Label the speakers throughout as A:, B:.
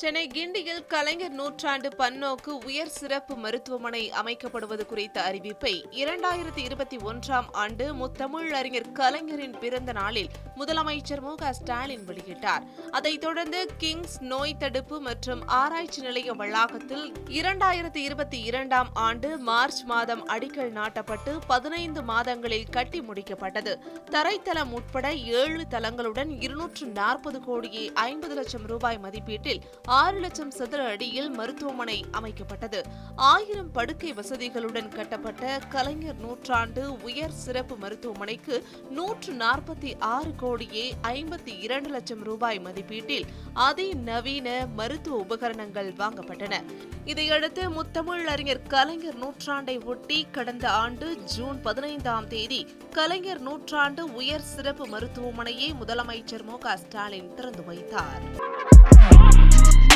A: சென்னை கிண்டியில் கலைஞர் நூற்றாண்டு பன்னோக்கு உயர் சிறப்பு மருத்துவமனை அமைக்கப்படுவது குறித்த அறிவிப்பை இரண்டாயிரத்தி இருபத்தி ஒன்றாம் ஆண்டு முத்தமிழ் அறிஞர் கலைஞரின் பிறந்த நாளில் முதலமைச்சர் மு ஸ்டாலின் வெளியிட்டார். அதைத் தொடர்ந்து கிங்ஸ் நோய் தடுப்பு மற்றும் ஆராய்ச்சி நிலைய வளாகத்தில் இரண்டாயிரத்தி இருபத்தி இரண்டாம் ஆண்டு மார்ச் மாதம் அடிக்கல் நாட்டப்பட்டு பதினைந்து மாதங்களில் கட்டி முடிக்கப்பட்டது. தரைத்தளம் உட்பட ஏழு தளங்களுடன் இருநூற்று நாற்பது கோடியே ஐம்பது லட்சம் ரூபாய் மதிப்பீட்டில் ஆறு லட்சம் சதுர அடியில் மருத்துவமனை அமைக்கப்பட்டது. ஆயிரம் படுக்கை வசதிகளுடன் கட்டப்பட்ட கலைஞர் நூற்றாண்டு உயர் சிறப்பு மருத்துவமனைக்கு நூற்று நாற்பத்தி ஆறு கோடியே ஐம்பத்தி இரண்டு லட்சம் ரூபாய் மதிப்பீட்டில் அதிநவீன மருத்துவ உபகரணங்கள் வாங்கப்பட்டன. இதையடுத்து முத்தமிழ் அறிஞர் கலைஞர் நூற்றாண்டை ஒட்டி கடந்த ஆண்டு ஜூன் பதினைந்தாம் தேதி கலைஞர் நூற்றாண்டு உயர் சிறப்பு மருத்துவமனையை முதலமைச்சர் மு க ஸ்டாலின் திறந்து வைத்தார்.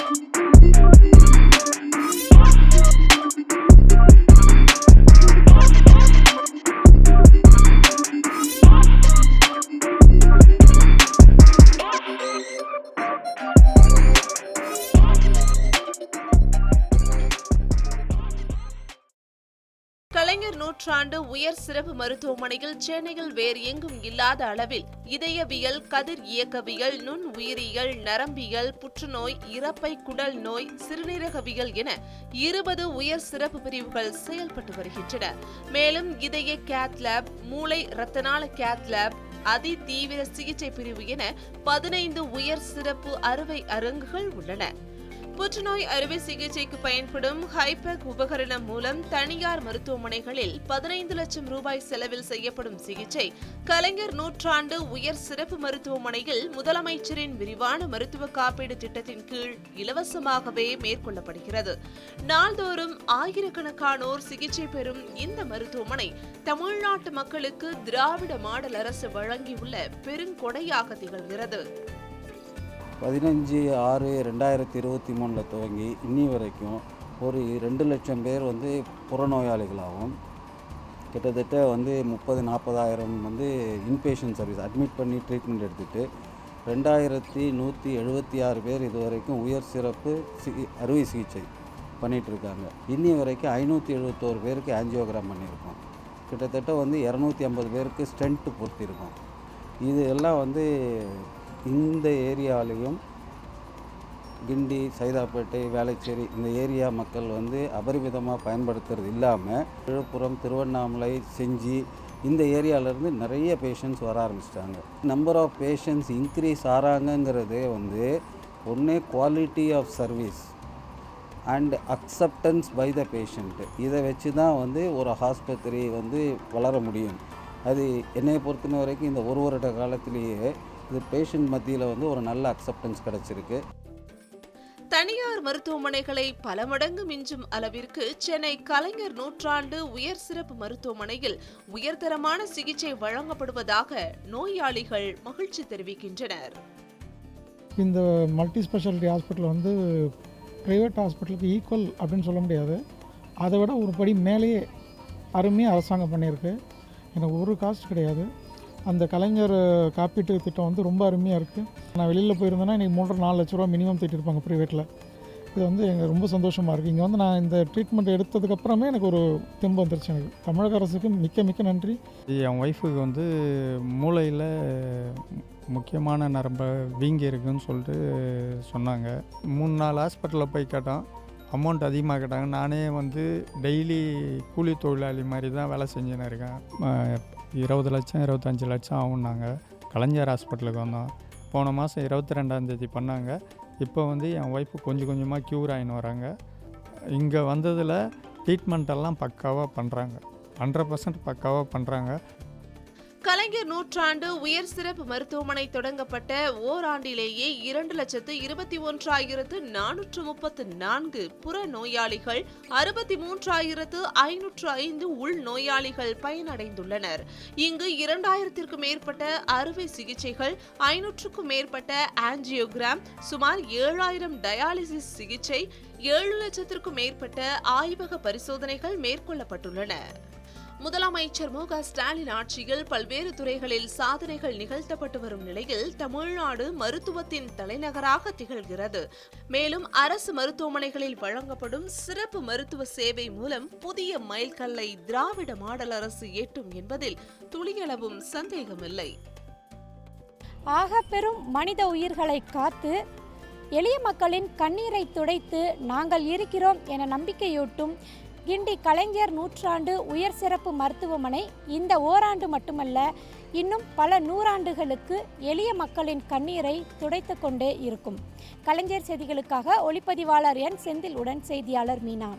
A: Thank you. கலைஞர் நூற்றாண்டு உயர் சிறப்பு மருத்துவமனையில் சென்னையில் வேறு எங்கும் இல்லாத அளவில் இதயவியல் கதிர் இயக்கவியல் நுண் உயிரியல் நரம்பியல் புற்றுநோய் இறப்பை குடல் நோய் சிறுநீரகவியல் என இருபது உயர் சிறப்பு பிரிவுகள் செயல்பட்டு வருகின்றன. மேலும் இதய கேத்லேப் மூளை ரத்தநாள கேத்லேப் அதி தீவிர சிகிச்சை பிரிவு என பதினைந்து உயர் சிறப்பு அறுவை அரங்குகள் உள்ளன. புற்றுநோய் அறுவை சிகிச்சைக்கு பயன்படும் ஹைபெக் உபகரணம் மூலம் தனியார் மருத்துவமனைகளில் பதினைந்து லட்சம் ரூபாய் செலவில் செய்யப்படும் சிகிச்சை கலைஞர் நூற்றாண்டு உயர் சிறப்பு மருத்துவமனையில் முதலமைச்சரின் விரிவான மருத்துவ காப்பீடு திட்டத்தின் கீழ் இலவசமாகவே மேற்கொள்ளப்படுகிறது. நாள்தோறும் ஆயிரக்கணக்கானோர் சிகிச்சை பெறும் இந்த மருத்துவமனை தமிழ்நாட்டு மக்களுக்கு திராவிட மாடல் அரசு வழங்கியுள்ள பெருங்கொடையாக திகழ்கிறது.
B: பதினஞ்சு ஆறு ரெண்டாயிரத்தி இருபத்தி மூணில் துவங்கி இன்னி வரைக்கும் ஒரு ரெண்டு லட்சம் பேர் வந்து புறநோயாளிகளாகவும் கிட்டத்தட்ட வந்து முப்பது நாற்பதாயிரம் வந்து இன்பேஷன் சர்வீஸ் அட்மிட் பண்ணி ட்ரீட்மெண்ட் எடுத்துகிட்டு ரெண்டாயிரத்தி நூற்றி எழுபத்தி ஆறு பேர் இது வரைக்கும் உயர் சிறப்பு சிகி அறுவை சிகிச்சை பண்ணிகிட்டு இருக்காங்க இன்னி வரைக்கும் ஐநூற்றி எழுபத்தோரு பேருக்கு ஆஞ்சியோகிராம் பண்ணியிருக்கோம். கிட்டத்தட்ட வந்து இரநூத்தி ஐம்பது பேருக்கு ஸ்டென்ட்டு பொருத்தியிருக்கோம். இது எல்லாம் வந்து இந்த ஏரியாலையும் கிண்டி சைதாப்பேட்டை வேளச்சேரி இந்த ஏரியா மக்கள் வந்து அபரிமிதமாக பயன்படுத்துறது இல்லாமல் விழுப்புரம் திருவண்ணாமலை செஞ்சி இந்த ஏரியாவிலேருந்து நிறைய பேஷண்ட்ஸ் வர ஆரம்பிச்சிட்டாங்க. நம்பர் ஆஃப் பேஷண்ட்ஸ் இன்க்ரீஸ் ஆகிறாங்கங்கிறதே வந்து ஒன்றே quality of service and acceptance by the patient இதை வச்சு தான் வந்து ஒரு ஆஸ்பத்திரி வந்து வளர முடியும். அது என்னை பொறுத்தின வரைக்கும் இந்த ஒரு வருட காலத்திலேயே இது பேஷண்ட் மத்தியில் வந்து ஒரு நல்ல அக்செப்டன்ஸ் கிடச்சிருக்கு.
A: தனியார் மருத்துவமனைகளை பல மடங்கு மிஞ்சும் அளவிற்கு சென்னை கலைஞர் நூற்றாண்டு உயர் சிறப்பு மருத்துவமனையில் உயர்தரமான சிகிச்சை வழங்கப்படுவதாக நோயாளிகள் மகிழ்ச்சி தெரிவிக்கின்றனர்.
C: இந்த மல்டி ஸ்பெஷாலிட்டி ஹாஸ்பிட்டல் வந்து ப்ரைவேட் ஹாஸ்பிட்டலுக்கு ஈக்குவல் அப்படின்னு சொல்ல முடியாது. அதை விட ஒரு படி மேலேயே அருமையாக அரசாங்கம் பண்ணியிருக்கு. எனக்கு ஒரு காஸ்ட் கிடையாது. அந்த கலைஞர் காப்பீட்டு திட்டம் வந்து ரொம்ப அருமையாக இருக்குது நான் வெளியில் போயிருந்தேன்னா இன்றைக்கி மூன்றரை நாலு லட்ச ரூபா மினிமம் திட்டிருப்பாங்க ப்ரைவேட்டில் இது வந்து எங்கள் ரொம்ப சந்தோஷமாக இருக்குது இங்கே வந்து நான் இந்த ட்ரீட்மெண்ட் எடுத்ததுக்கப்புறமே எனக்கு ஒரு தெம்பு வந்துருச்சு எனக்கு. தமிழக அரசுக்கு மிக்க மிக்க நன்றி.
D: என் ஒய்ஃபுக்கு வந்து மூளையில் முக்கியமான நரம்பு வீங்கி இருக்குன்னு சொல்லிட்டு சொன்னாங்க. மூணு நாலு ஹாஸ்பிட்டலில் போய் கேட்டோம் அமௌண்ட் அதிகமாக கேட்டாங்க. நானே வந்து டெய்லி கூலி தொழிலாளி மாதிரி தான் வேலை செஞ்சுன்னு இருக்கேன். இருபது லட்சம் இருபத்தஞ்சி லட்சம் ஆகுன்னாங்க கலைஞர் ஹாஸ்பிட்டலுக்கு வந்தோம். போன மாதம் இருபத்தி ரெண்டாந்தேதி பண்ணாங்க. இப்போ வந்து என் ஒய்ஃபு கொஞ்சம் கொஞ்சமாக க்யூர் ஆகின்னு வராங்க. இங்கே வந்ததில் ட்ரீட்மெண்ட்டெல்லாம் பக்காவாக பண்ணுறாங்க ஹண்ட்ரட் பர்சன்ட் பக்காவாக பண்ணுறாங்க
A: கலைஞர் நூற்றாண்டு உயர் சிறப்பு மருத்துவமனை தொடங்கப்பட்ட ஓராண்டிலேயே இரண்டு லட்சத்து இருபத்தி ஒன்றாயிரத்து நானூற்று முப்பத்து நான்கு புற நோயாளிகள் அறுபத்தி மூன்றாயிரத்து ஐநூற்று ஐந்து உள் நோயாளிகள் பயனடைந்துள்ளனர். இங்கு இரண்டாயிரத்திற்கும் மேற்பட்ட அறுவை சிகிச்சைகள் ஐநூற்றுக்கும் மேற்பட்ட ஆஞ்சியோகிராம் சுமார் ஏழாயிரம் டயாலிசிஸ் சிகிச்சை ஏழு லட்சத்திற்கும் மேற்பட்ட ஆய்வக பரிசோதனைகள் மேற்கொள்ளப்பட்டுள்ளன. முதலமைச்சர் மு ஸ்டாலின் ஆட்சியில் பல்வேறு துறைகளில் சாதனைகள் நிகழ்த்தப்பட்டு வரும் நிலையில் தமிழ்நாடு மருத்துவத்தின் தலைநகராக திகழ்கிறது. மேலும் அரசு மருத்துவமனைகளில் வழங்கப்படும் சிறப்பு மருத்துவ சேவை மூலம் புதிய மைல்கல்லை திராவிட மாடல் அரசு எட்டும் என்பதில் துளியளவும் சந்தேகமில்லை.
E: ஆக பெரும் மனித உயிர்களை காத்து எளிய மக்களின் கண்ணீரை துடைத்து நாங்கள் இருக்கிறோம் என நம்பிக்கையூட்டும் கிண்டி கலைஞர் நூற்றாண்டு உயர் சிறப்பு மருத்துவமனை இந்த ஓராண்டு மட்டுமல்ல இன்னும் பல நூறாண்டுகளுக்கு எளிய மக்களின் கண்ணீரை துடைத்து கொண்டே இருக்கும். கலைஞர் செய்திகளுக்காக ஒளிப்பதிவாளர் என் செந்தில் உடன் செய்தியாளர் மீனா.